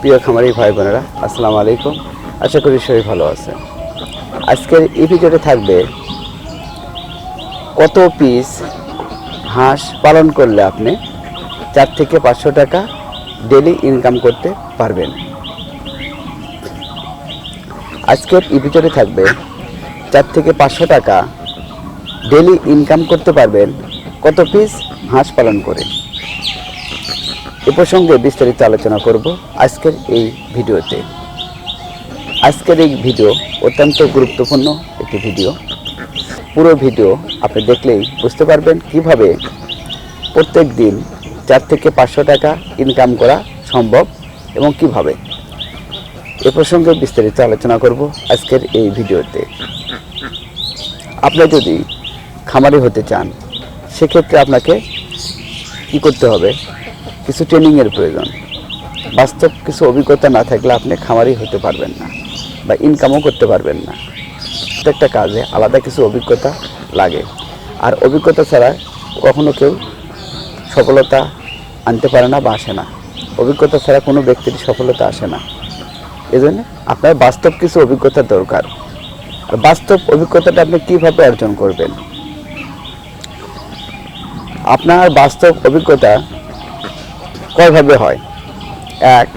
প্রিয় খামারি ভাই বোনেরা, আসসালামু আলাইকুম। আশা করি সবাই ভালো আছে আজকের এপিসোডে থাকবে কত পিস হাঁস পালন করলে আপনি চার থেকে পাঁচশো টাকা ডেলি ইনকাম করতে পারবেন। আজকের এপিসোডে থাকবে চার থেকে পাঁচশো টাকা ডেলি ইনকাম করতে পারবেন কত পিস হাঁস পালন করে। এ প্রসঙ্গে বিস্তারিত আলোচনা করব আজকের এই ভিডিওতে। আজকের এই ভিডিও অত্যন্ত গুরুত্বপূর্ণ একটি ভিডিও। পুরো ভিডিও আপনি দেখলেই বুঝতে পারবেন কীভাবে প্রত্যেক দিন চার থেকে পাঁচশো টাকা ইনকাম করা সম্ভব এবং কীভাবে। এ প্রসঙ্গে বিস্তারিত আলোচনা করব আজকের এই ভিডিওতে। আপনি যদি খামারি হতে চান, সেক্ষেত্রে আপনাকে কি করতে হবে? কিছু ট্রেনিংয়ের প্রয়োজন। বাস্তব কিছু অভিজ্ঞতা না থাকলে আপনি খামারি হতে পারবেন না বা ইনকামও করতে পারবেন না। প্রত্যেকটা কাজে আলাদা কিছু অভিজ্ঞতা লাগে। আর অভিজ্ঞতা ছাড়া কখনো কেউ সফলতা আনতে পারে না বা আসে না। অভিজ্ঞতা ছাড়া কোনো ব্যক্তির সফলতা আসে না। এজন্য আপনার বাস্তব কিছু অভিজ্ঞতা দরকার। আর বাস্তব অভিজ্ঞতাটা আপনি কীভাবে অর্জন করবেন? আপনার বাস্তব অভিজ্ঞতা কয়ভাবে হয়? এক,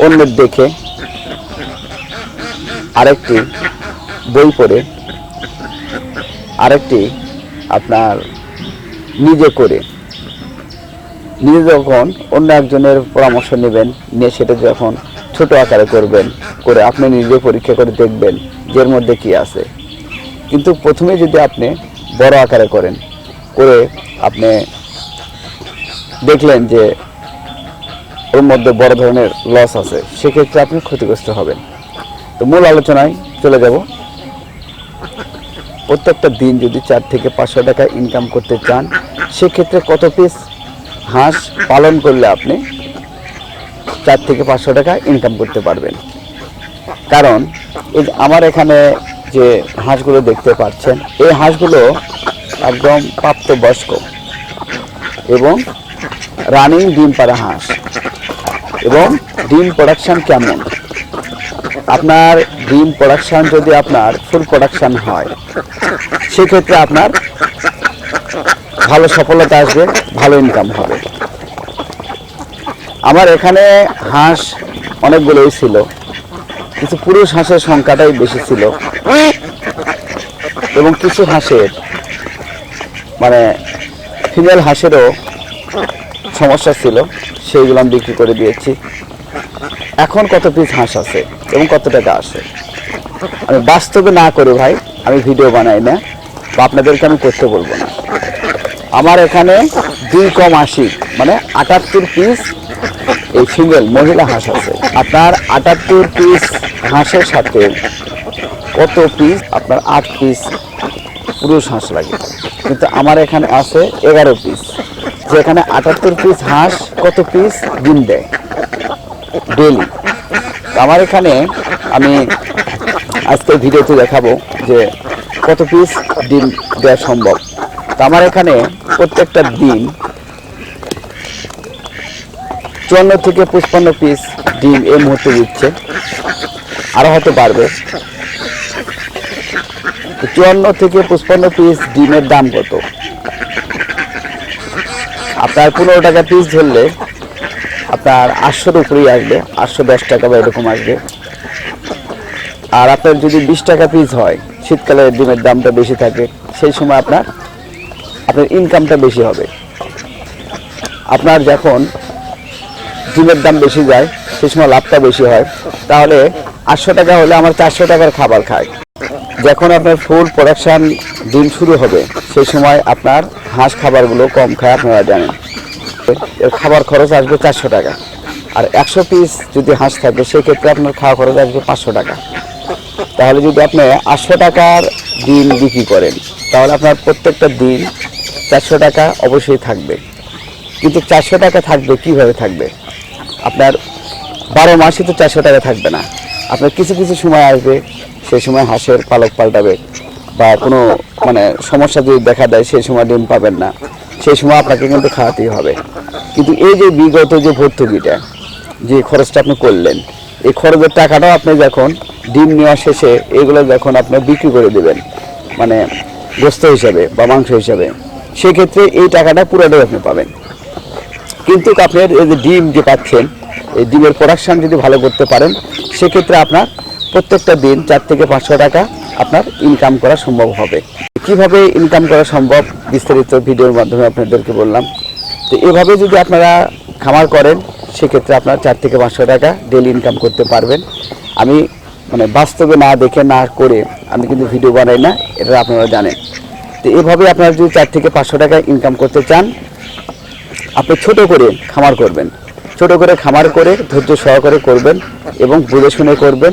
অন্যের দেখে। আরেকটি বই পড়ে। আরেকটি আপনার নিজে করে। নিজে যখন অন্য একজনের পরামর্শ নেবেন, নিয়ে সেটা যখন ছোট আকারে করবেন, করে আপনি নিজে পরীক্ষা করে দেখবেন যে এর মধ্যে কি আছে। কিন্তু প্রথমে যদি আপনি বড় আকারে করেন, করে আপনি দেখলেন যে ওর মধ্যে বড় ধরনের লস আছে, সেক্ষেত্রে আপনি ক্ষতিগ্রস্ত হবেন। তো মূল আলোচনায় চলে যাব। প্রত্যেকটা দিন যদি চার থেকে পাঁচশো টাকা ইনকাম করতে চান, সেক্ষেত্রে কত পিস হাঁস পালন করলে আপনি চার থেকে পাঁচশো টাকা ইনকাম করতে পারবেন? কারণ এই আমার এখানে যে হাঁসগুলো দেখতে পাচ্ছেন, এই হাঁসগুলো একদম প্রাপ্তবয়স্ক এবং রানিং ডিম পাড়া হাঁস। এবং ডিম প্রোডাকশন কেমন? আপনার ডিম প্রোডাকশান যদি আপনার ফুল প্রোডাকশান হয়, সেক্ষেত্রে আপনার ভালো সফলতা আসবে, ভালো ইনকাম হবে। আমার এখানে হাঁস অনেকগুলোই ছিল। কিছু পুরুষ হাঁসের সংখ্যাটাই বেশি ছিল। এবং কিছু হাঁসের মানে ফিমেল হাঁসেরও সমস্যা ছিল, সেইগুলো আমি বিক্রি করে দিয়েছি। এখন কত পিস হাঁস আছে এবং কত টাকা আসে আমি বাস্তবে না করে ভাই, আমি ভিডিও বানাই না, বা আপনাদেরকে আমি করতে বলব না। আমার এখানে দুই কম আশি মানে আটাত্তর পিস এই সিঙ্গেল মহিলা হাঁস আছে। আপনার আটাত্তর পিস হাঁসের সাথে কত পিস আপনার আট পিস পুরুষ হাঁস লাগে। কিন্তু আমার এখানে আছে এগারো পিস যেখানে আটাত্তর পিস হাঁস, কত পিস ডিম দেয়? ডেলি আমার এখানে আমি আজকে ভিডিওতে দেখাবো যে কত পিস ডিম দেওয়া সম্ভব। তো আমার এখানে প্রত্যেকটা ডিম চুয়ান্ন থেকে পঁচপান্ন পিস ডিম এই মুহূর্তে দিচ্ছে। আরও হয়তো বাড়বে। চুয়ান্ন থেকে পঁচপান্ন পিস ডিমের দাম কত? আপনার পনেরো টাকা পিস ধরলে আপনার আটশোর উপরেই আসবে, আটশো দশ টাকা বা এরকম আসবে। আর আপনার যদি বিশ টাকা পিস হয়, শীতকালে ডিমের দামটা বেশি থাকে, সেই সময় আপনার আপনার ইনকামটা বেশি হবে। আপনার যখন ডিমের দাম বেশি যায়, সেই সময় লাভটা বেশি হয়, তাহলে আটশো টাকা হলে আমার চারশো টাকার খাবার খায় যখন আপনার ফুল প্রোডাকশান ডিম শুরু হবে সেই সময় আপনার হাঁস খাবারগুলো কম খায়, আপনারা জানেন। এর খাবার খরচ আসবে চারশো টাকা। আর একশো পিস যদি হাঁস থাকে সেক্ষেত্রে আপনার খাওয়া খরচ আসবে পাঁচশো টাকা। তাহলে যদি আপনি আটশো টাকার ডিম বিক্রি করেন, তাহলে আপনার প্রত্যেকটা দিন চারশো টাকা অবশ্যই থাকবে। কিন্তু চারশো টাকা থাকবে কীভাবে থাকবে? আপনার বারো মাসে তো চারশো টাকা থাকবে না। আপনার কিছু কিছু সময় আসবে, সেই সময় হাঁসের পালক পাল্টাবে। বা কোনো মানে সমস্যা যদি দেখা দেয়, সেই সময় ডিম পাবেন না। সেই সময় আপনাকে কিন্তু খাওয়াতেই হবে। কিন্তু এই যে বিগত যে ভর্তুকিটা, যে খরচটা আপনি করলেন, এই খরচের টাকাটাও আপনি যখন ডিম নেওয়া শেষে এগুলো যখন আপনি বিক্রি করে দেবেন মানে গোস্ত হিসাবে বা মাংস হিসাবে, সেক্ষেত্রে এই টাকাটা পুরোটাই আপনি পাবেন। কিন্তু আপনার এই যে ডিম যে পাচ্ছেন, এই ডিমের প্রোডাকশন যদি ভালো করতে পারেন, সেক্ষেত্রে আপনার প্রত্যেকটা দিন চার থেকে পাঁচশো টাকা আপনার ইনকাম করা সম্ভব হবে। কীভাবে ইনকাম করা সম্ভব? বিস্তারিত ভিডিওর মাধ্যমে আপনাদেরকে বললাম। তো এভাবে যদি আপনারা খামার করেন, সেক্ষেত্রে আপনার চার থেকে পাঁচশো টাকা ডেলি ইনকাম করতে পারবেন। আমি মানে বাস্তবে না দেখে না করে আমি কিন্তু ভিডিও বানাই না, এটা আপনারা জানেন। তো এভাবে আপনারা যদি চার থেকে পাঁচশো টাকা ইনকাম করতে চান, আপনি ছোট করে খামার করবেন। ছোট করে খামার করে ধৈর্য সহকারে করবেন এবং বুঝে শুনে করবেন।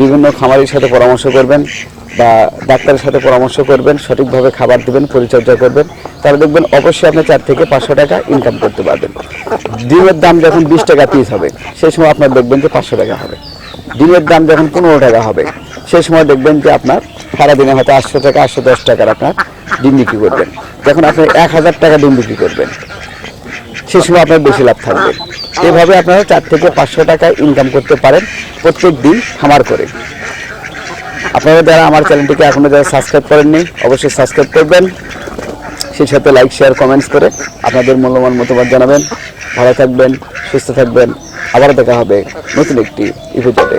বিভিন্ন খামারের সাথে পরামর্শ করবেন বা ডাক্তারের সাথে পরামর্শ করবেন, সঠিকভাবে খাবার দেবেন, পরিচর্যা করবেন, তাহলে দেখবেন অবশ্যই আপনি চার থেকে পাঁচশো টাকা ইনকাম করতে পারবেন। ডিমের দাম যখন বিশ টাকা পিস হবে, সেই সময় আপনার দেখবেন যে পাঁচশো টাকা হবে। ডিমের দাম যখন পনেরো টাকা হবে, সেই সময় দেখবেন যে আপনার সারাদিনে হয়তো আটশো টাকা আটশো দশ টাকার আপনার ডিম বিক্রি করবেন। যখন আপনি এক হাজার টাকা ডিম বিক্রি করবেন, সেই সময় আপনার বেশি লাভ থাকবে। এভাবে আপনারা চার থেকে পাঁচশো টাকা ইনকাম করতে পারেন প্রত্যেক দিন খামার করে। আপনারা যারা আমার চ্যানেলটিকে এখনও যারা সাবস্ক্রাইব করেননি, অবশ্যই সাবস্ক্রাইব করবেন। সেই সাথে লাইক শেয়ার কমেন্টস করে আপনাদের মূল্যবান মতামত জানাবেন। ভালো থাকবেন, সুস্থ থাকবেন। আবার দেখা হবে নতুন একটি ইপিসোডে